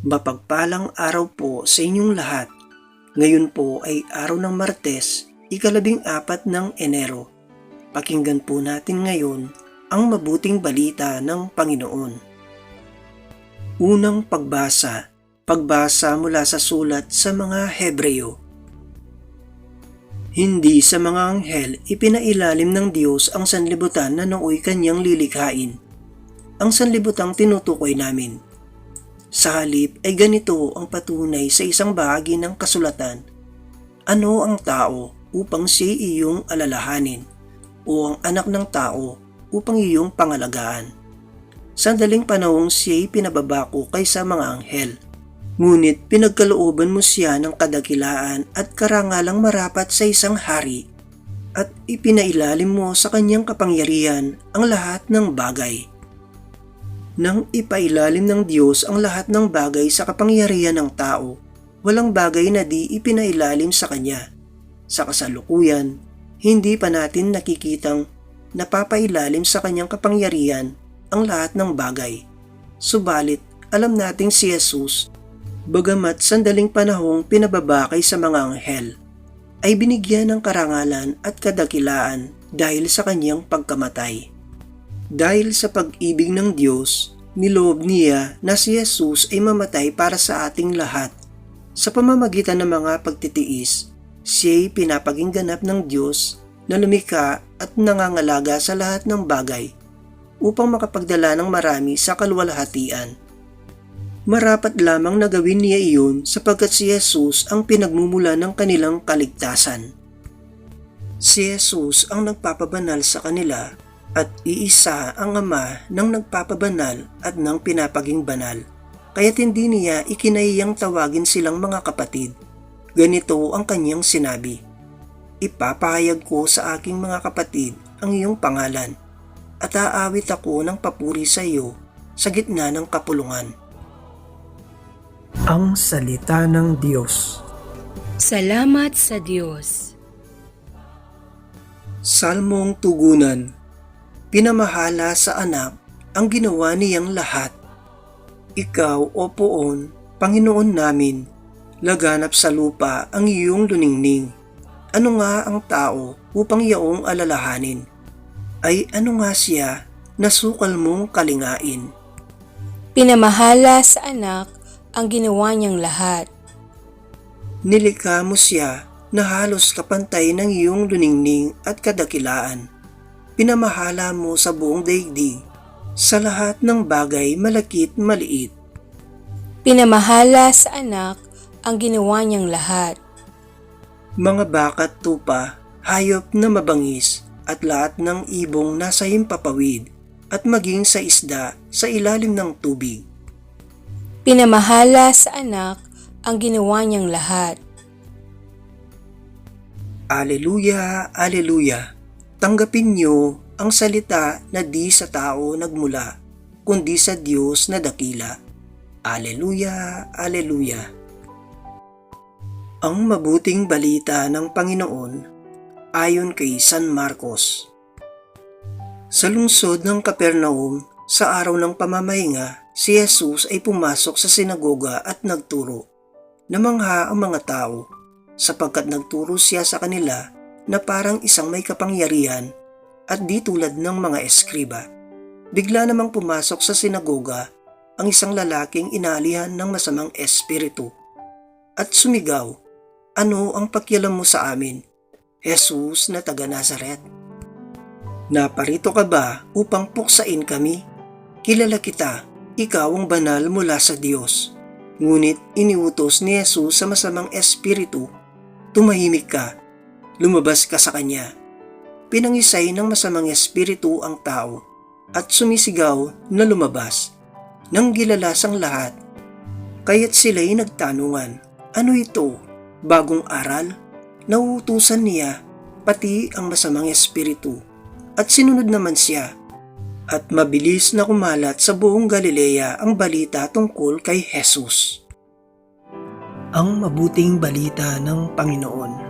Mapagpalang araw po sa inyong lahat. Ngayon po ay araw ng Martes, ikalabing apat ng Enero. Pakinggan po natin ngayon ang mabuting balita ng Panginoon. Unang pagbasa, pagbasa mula sa sulat sa mga Hebreo. Hindi sa mga anghel ipinailalim ng Diyos ang sanlibutan na nooy kanyang lilikhain. Ang sanlibutang tinutukoy namin. Sa halip ay ganito ang patunay sa isang bahagi ng kasulatan. Ano ang tao upang siya iyong alalahanin o ang anak ng tao upang iyong pangalagaan. Sandaling panahong siya'y pinababako kaysa mga anghel. Ngunit pinagkalooban mo siya ng kadakilaan at karangalang marapat sa isang hari at ipinailalim mo sa kanyang kapangyarihan ang lahat ng bagay. Nang ipailalim ng Diyos ang lahat ng bagay sa kapangyarihan ng tao, walang bagay na di ipinailalim sa Kanya. Sa kasalukuyan, hindi pa natin nakikitang napapailalim sa Kanyang kapangyarihan ang lahat ng bagay. Subalit, alam nating si Jesus, bagamat sandaling panahong pinababakay sa mga anghel, ay binigyan ng karangalan at kadakilaan dahil sa kanyang pagkamatay. Dahil sa pag-ibig ng Diyos, niloob niya na si Jesus ay mamatay para sa ating lahat. Sa pamamagitan ng mga pagtitiis, siya'y pinapaging ganap ng Diyos na lumika at nangangalaga sa lahat ng bagay upang makapagdala ng marami sa kalwalhatian. Marapat lamang na gawin niya iyon sapagkat si Jesus ang pinagmumula ng kanilang kaligtasan. Si Jesus ang nagpapabanal sa kanila at iisa ang ama ng nagpapabanal at ng pinapaging banal. Kaya't hindi niya ikinahiyang tawagin silang mga kapatid. Ganito ang kanyang sinabi, Ipapahayag ko sa aking mga kapatid ang iyong pangalan at aawit ako ng papuri sa iyo sa gitna ng kapulungan. Ang Salita ng Diyos Salamat sa Diyos. Salmong Tugunan Pinamahala sa anak ang ginawa niyang lahat. Ikaw, O Poon, Panginoon namin, laganap sa lupa ang iyong luningning. Ano nga ang tao upang yaong alalahanin? Ay ano nga siya na sukal mong kalingain? Pinamahala sa anak ang ginawa niyang lahat. Nilikha mo siya na halos kapantay ng iyong luningning at kadakilaan. Pinamahala mo sa buong daigdig, sa lahat ng bagay malakit maliit. Pinamahala sa anak ang ginawa niyang lahat. Mga bakat tupa, hayop na mabangis, at lahat ng ibong nasa himpapawid, at maging sa isda sa ilalim ng tubig. Pinamahala sa anak ang ginawa niyang lahat. Aleluya, Aleluya. Tanggapin niyo ang salita na di sa tao nagmula, kundi sa Diyos na dakila. Aleluya, Aleluya. Ang mabuting balita ng Panginoon ayon kay San Marcos. Sa lungsod ng Kapernaum, sa araw ng pamamahinga, si Jesus ay pumasok sa sinagoga at nagturo. Namangha ang mga tao sapagkat nagturo siya sa kanila na parang isang may kapangyarihan at di tulad ng mga eskriba. Bigla namang pumasok sa sinagoga ang isang lalaking inalihan ng masamang espiritu at sumigaw, Ano ang pakialam mo sa amin, Jesus na taga Nazaret? Naparito ka ba upang puksain kami? Kilala kita, ikaw ang banal mula sa Diyos. Ngunit iniutos ni Jesus sa masamang espiritu, tumahimik ka, lumabas ka sa kanya. Pinangisay ng masamang espiritu ang tao at sumisigaw na lumabas. Nang gilalas ang lahat, kaya't sila'y nagtanungan, ano ito? Bagong aral? Nauutusan niya, pati ang masamang espiritu. At sinunod naman siya. At mabilis na kumalat sa buong Galilea ang balita tungkol kay Jesus. Ang mabuting balita ng Panginoon.